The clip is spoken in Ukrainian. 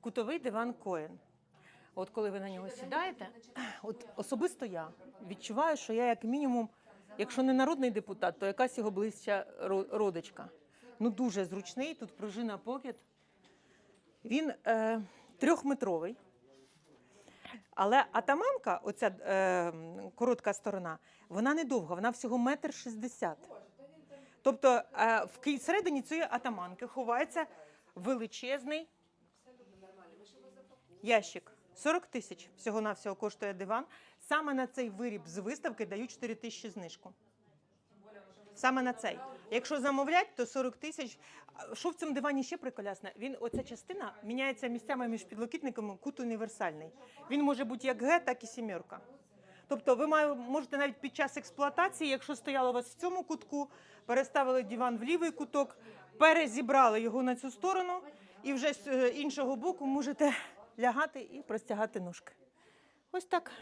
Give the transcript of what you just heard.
кутовий диван Коен. От коли ви на нього сідаєте, от особисто я відчуваю, що я як мінімум, якщо не народний депутат, то якась його ближча родичка. Ну дуже зручний, тут пружина покет. Він е, трьохметровий. Але атаманка, оця е, коротка сторона, вона не довга, вона всього метр шістдесят. Тобто е, в всередині цієї атаманки ховається величезний ящик. 40 тисяч всього-навсього коштує диван. Саме на цей виріб з виставки дають 4 тисячі знижку. Саме на цей. Якщо замовлять, то 40 тисяч. Що в цьому дивані ще приколясне? Він оця частина міняється місцями між підлокітниками, кут універсальний. Він може бути як Г, так і сімерка. Тобто ви можете навіть під час експлуатації, якщо стояло у вас в цьому кутку, переставили диван в лівий куток, перезібрали його на цю сторону, і вже з е, іншого боку можете лягати і простягати ножки. Ось так.